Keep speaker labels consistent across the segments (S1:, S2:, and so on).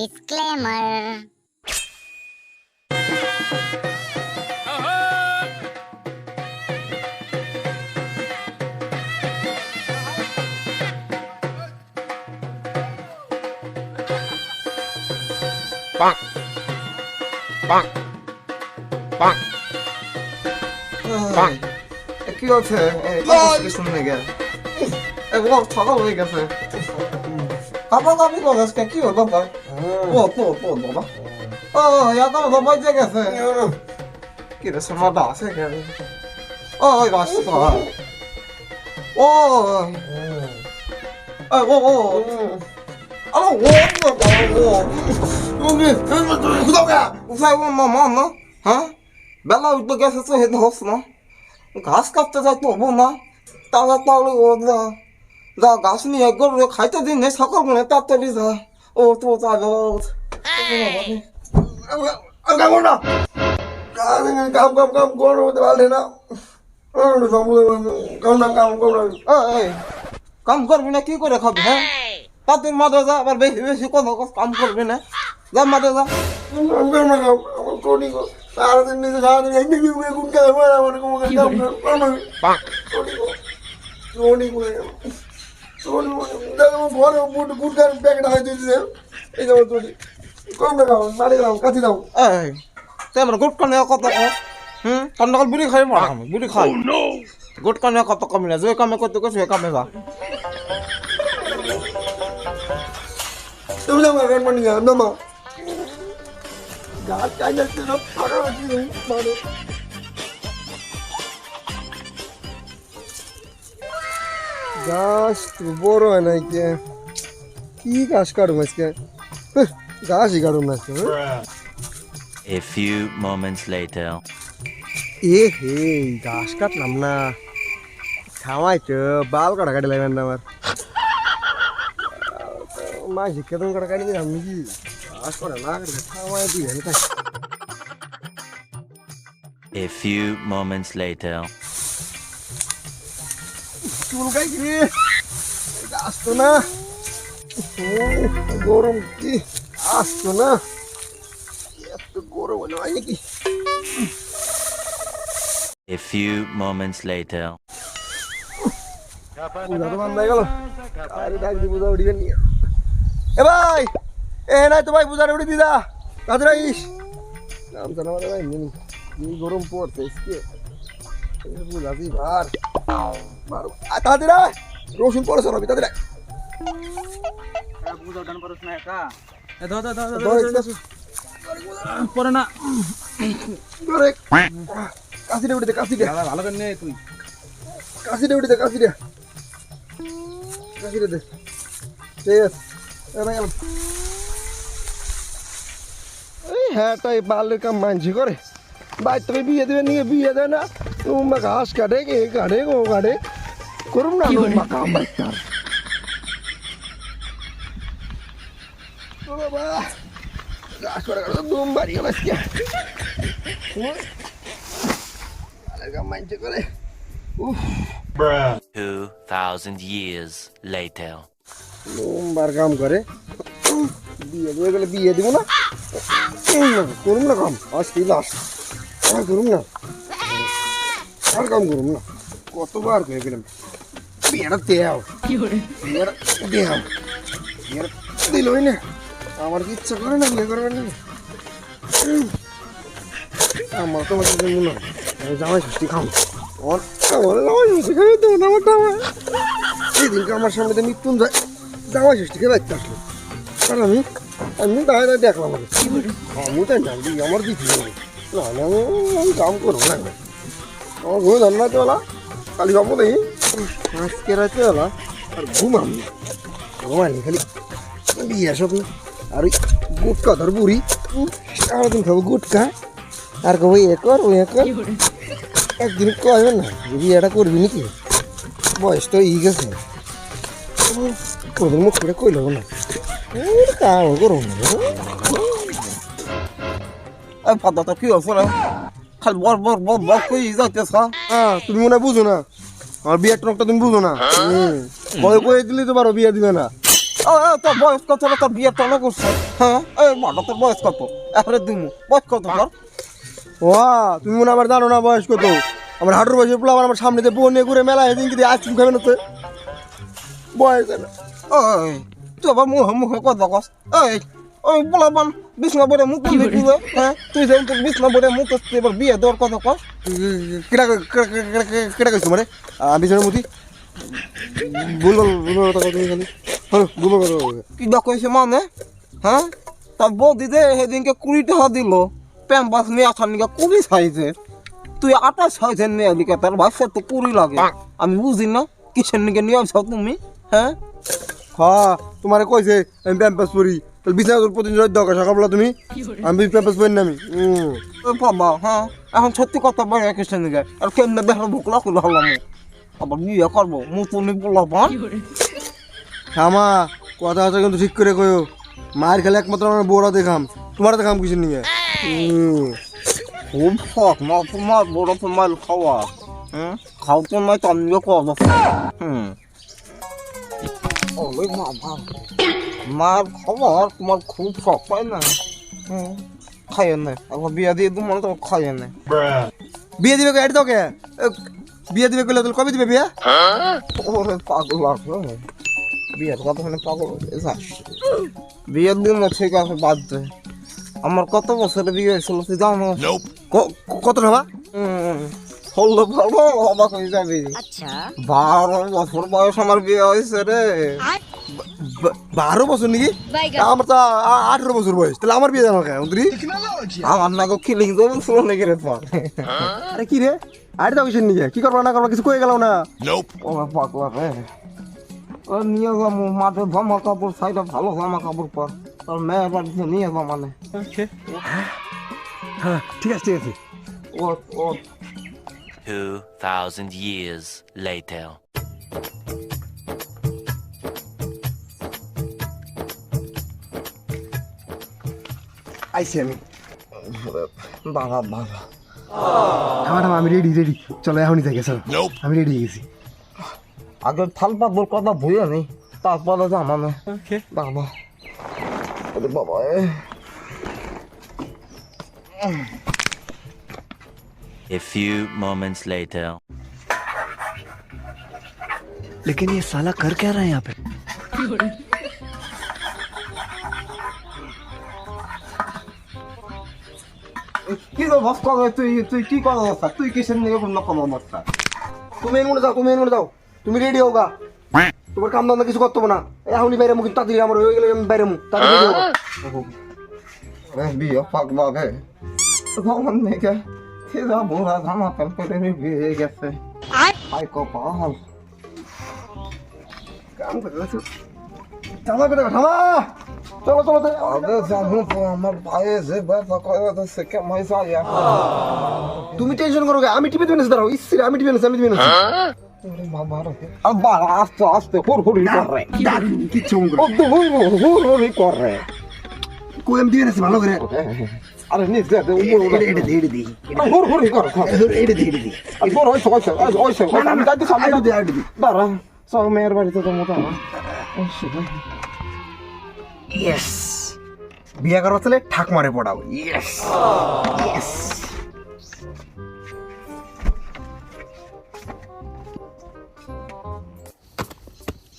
S1: Disclaimer.
S2: Bonk. Bonk. Bonk. Bonk.
S3: এ, কি হচ্ছে এই কথা কিছু নেই গে এ বাবা থাকা হয়ে গেছে বাবা কামি করে আজকে কি হলো বাবা ও তো তো বাবা। ও ইয়াটা তো বাইজে গেছে কি রে সোনাটা আছে কে? ও ওই বাস তো ও ও ও আলো ও ও তুমি কোথাও গা কোথায় ও মা মা না হ্যাঁ বেলা উঠতে গেছে তো হেঁটে হস না ঘাস কাটতে যাইতে হব না। তাহলে তাহলে ও যা যা ঘাস নিয়ে একবার খাইতে দিন সকাল মনে তাড়াতাড়ি যা। ও তো তাগত আমি কাম করো না কাম কাম কাম করো তো ভালো না কাম করবি না কি করে খাবি হ্যাঁ তাদের মাদা যা আবার বেশি বেশি কোনো কাম করবি না যা মাদা যা সারাদিন নিজে সারাদিন একদিকে কোন কাজ আমার আমার কোনো ঘরে বুট বুট কার প্যাকেট হাই দিয়েছে এই যাও তোরি কম না খাও মারি দাও কাটি দাও। এই তে আমার গুট কানে কত কো হুম? কান্নাকাল বুড়ি খাই মারা বুড়ি খাই। গুট কানে কত যে কামে করতে কো সে কামে যা। তুমি আমার গান মানি না মা গাছ চাইলে তো ফাড়া আছে মানে গাছ তো বড় হয় না কে কি গাছ কাটবো আজকে হ্যাঁ, গাছই কাটবো না আজকে হ্যাঁ?
S4: A few moments later.
S3: এ হে গাছ কাটলাম না থামাই তো বাল কাটা কাটি লাগবেন না আমার মা শিক্ষা তুমি কাটা কাটি দিলাম নাকি গাছ কাটা না থামাই দিই আমি
S4: A few moments later.
S3: চুল গাই আসতো না। গরম কি? আসতো না। এত গরম হলো নাকি
S4: A few moments later.
S3: পূজা তো বন্ধ গেল। আরে ডাক দি পূজা উঠিবেন এ ভাই এ নাই তো ভাই পূজাটা উঠি দিদা। কাজে রাখিস নাম জানা মানে ভাই কি গরম পড়ছে রসুন পড়েছে রবি তাদের
S5: পরে না
S3: কাশিটা উঠে কাশিটা
S5: ভালো করে নে তুই
S3: কাশিটা উঠে কাশিটা কাশিটা দে ঠিক আছে এই হ্যাঁটাই বালের কাম মানছি করে ভাই তুমি বিয়ে দেবে নিয়ে বিয়ে দেয় না উম্মা ঘাস কাটে কে কাটে ও কাটে করুন না উম্মা কাম বাইতার ও বাবা ঘাস কাটা কাটা দুম বাড়ি গেল আজকে বালের কাম মানছি করে উফ
S4: 2,000 years later.
S3: সোমবার কাম করে বিয়ে দিয়ে গেলে বিয়ে দিব না করুম না কাম আজকে লাস্ট আর করুম না আর কাম করুম না কতবার করে গেলাম বিয়েটা দেও দেও দিলই না আমার কি ইচ্ছা করে না বিয়ে করবেন না আমার তো মতো জন্য না আমি জামাই ষষ্ঠী জামাই সেদিনকে আমার সামনে তো মৃত্যুঞ্জয় জামাই ষষ্ঠীকে বাইতে আসলো আর আমি আমি দাঁড়িয়ে দাঁড়িয়ে দেখলাম আমি তাই জানবি আমার দিচ্ছি না আমি কাম করব না। আমার ঘুমে ধর না চলা খালি যাব দেখি। আজকে রাতে এলা আর ঘুম আমি। ঘুমাইনি খালি। বিয়ে সব আর ওই গুটকা ধর বুড়ি। সারাদিন খাব গুটকা। আর কবো এ কর ও এ কর। একদিন কয়বেন না বিয়েটা করবি নাকি? বয়স তো ই গেছে। কোনদিন মুখ করে কইল না। কাম করো না। এই ফাদা তো কি না খালি বর বর বর বর কই যাইতেছ হ্যাঁ তুমি মনে বুঝো না। আমার বিয়ের টনকটা তুমি বুঝো না। বয় কয়ে দিলে তো পারো বিয়ে দিবে না।
S1: ও ও, তোর বয়স কত? তোর বিয়ে টনে করছে হ্যাঁ। এই মাটা তোর বয়স কত? এবারে দিমু বয়স কত তোর?
S3: ও তুমি মনে হয় আমার জানো না বয়স কত। আমার হাঁটুর বয়সের পোলা আমার সামনে দিয়ে বোন নিয়ে ঘুরে মেলা এদিন কি আইসক্রিম খাবে না তো। বয়স।
S1: ওই তুই আবার মুখে মুখে কথা কস ওই ওই বলাবান বিষ্ণু বলে মুখ দেখি হ্যাঁ তুই যেমন তোর বিষ্ণু বলে মুখ এবার বিয়ে দেওয়ার কথা কস
S3: কেটা কেটা কইছো মানে? আমি মুতি ভুল ভুল বল কথা খালি। হ্যাঁ ভুল কথা
S1: কি বা কইছে মানে? হ্যাঁ? তার বৌদি দে সেদিনকে কুড়ি টাকা দিল প্যাম বাস নিয়ে আসার নিকে কুড়ি সাইজে তুই আঠাশ সাইজের নিয়ে লিখে তার ভাষা তো কুড়ি লাগে। আমি বুঝি না কিসের নিকে নিয়ে আসো তুমি? হ্যাঁ?
S3: হ্যাঁ তোমারে কইছে আমি প্যাম্পাস পরি। তাহলে বিছানা তোর প্রতিদিন রোদ দরকার সকালবেলা তুমি। আমি প্যাম্পাস পরি না আমি।
S1: বাবা হ্যাঁ? এখন সত্যি কথা বলে কিসের নিকে আর কেমনে দেখল ভুক লাগল হলাম আবার বিয়ে করব মুতুনি বলবান
S3: শ্যামা কথা আছে কিন্তু ঠিক করে কইও। মায়ের খেলে একমাত্র আমার বউরা দেখাম। তোমার দেখাম কিছু নিয়ে।
S1: খুব শখ না তোমার বড় তোমার খাওয়া। হুম খাও তো নয় তার নিয়ে কথা হুম। ওই বাবা মার খাবার তোমার খুব শখ পাই না? হুম। খাইয়ে না। একবার বিয়া দিয়ে তোমার তো খাইয়ে না।
S3: বিয়ে দিবে কে? তোকে? বিয়ে দিবে কইলে তাহলে কবে দিবে বিয়ে?
S1: ওরে পাগল আছে বিয়ের কথা মানে পাগল যাস। বিয়ের দিন ঠিক আছে বাদ দে। আমার কত বছরে বিয়ে হয়েছিল তুই জানো?
S3: কত
S1: হলো ভালো অবাক হয়ে যাবি। বারো বছর বয়স আমার বিয়ে হয়েছে রে।
S3: বারো বছর নাকি? আমার তো আঠারো বছর বয়স। তাহলে আমার বিয়ে জানো কে অন্তরি?
S1: আমার নাকি ফিলিং দেবো ছিল নাকি রে তোর
S3: আরে কি রে? আরে তো কিছু নিয়ে কি করব না করব? কিছু কয়ে গেল না।
S1: ও পাগলা রে। ও নিয়ে যাব মাঠে জামা কাপড় সাইডে ভালো জামা কাপড় পর। তোর মেয়ের বাড়িতে নিয়ে যাব মানে।
S3: হ্যাঁ ঠিক আছে ঠিক আছে।
S1: ও ও
S4: 2,000 years later.
S3: আইসি আমি
S1: বাবা বাবা
S3: আমার আমি রেডি রেডি চলো এখনই যাই চলো আমি রেডি হয়ে গেছি
S1: আগে থাল পাবর কথা ভুলে নেই তারপরে জামা না বাবা আরে বাবা এ
S4: A few moments later.
S5: लेकिन ये साला कर क्या रहा है यहाँ पे
S1: কি রে বস করে তুই তুই কি করে যাচ্ছ তুই কিসের নিয়ে কোনো রকম অবস্থা
S3: তুমি এর মনে যাও তুমি এর মনে যাও তুমি রেডি হোগা তোমার কাম দান্দা কিছু করতে হবে না এখনই বাইরে মুখ তাড়াতাড়ি আমার হয়ে গেলে আমি বাইরে মুখ তাড়াতাড়ি ready হও।
S1: রে বিয়ে পাগলা রে তখন থেকে সেরা বুড়া জামা প্যান্ট পরে বিয়ে গেছে। আই। কপাল।
S3: কাম করে যাচ্ছ। থামা করে থামা চলো চলো চলো।
S1: জানো তো আমার ভাইয়ে যে ব্যথা করে দিচ্ছে কেমন যায়
S3: তুমি টেনশন করো কে? আমি টিপে দিবেন দাঁড়াও। ইসরে আমি টিপে আমি টিপে
S1: বাবা রে। আস্তে আস্তে করে। হুড়হুড়ি করে।
S3: দিবেন ভালো করে।
S1: আরে নিচে দে উপরে
S3: এটা দে এটা দে
S1: হুড়হুড়ি করে
S3: এটা দে এটা দে
S1: আর বড় হইছে হইছে হইছে আমি যাইতে সামনে
S3: দে এটা দে।
S1: দাঁড়া সব মেয়ের বাড়িতে তো মোটা না
S3: ইয়েস বিয়া করবার তাহলে ঠাক মারে পড়াও। ইয়েস ইয়েস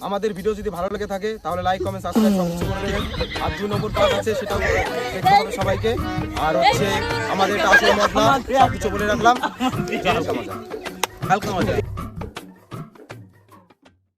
S6: আমাদের ভিডিও যদি ভালো লেগে থাকে তাহলে লাইক কমেন্ট সাবস্ক্রাইব সব কিছু করে দেবেন। আর দু নম্বর কাজ আছে সেটাও দেখতে হবে সবাইকে। আর হচ্ছে আমাদের টাচের মশলা সব কিছু বলে রাখলাম। হালকা মজা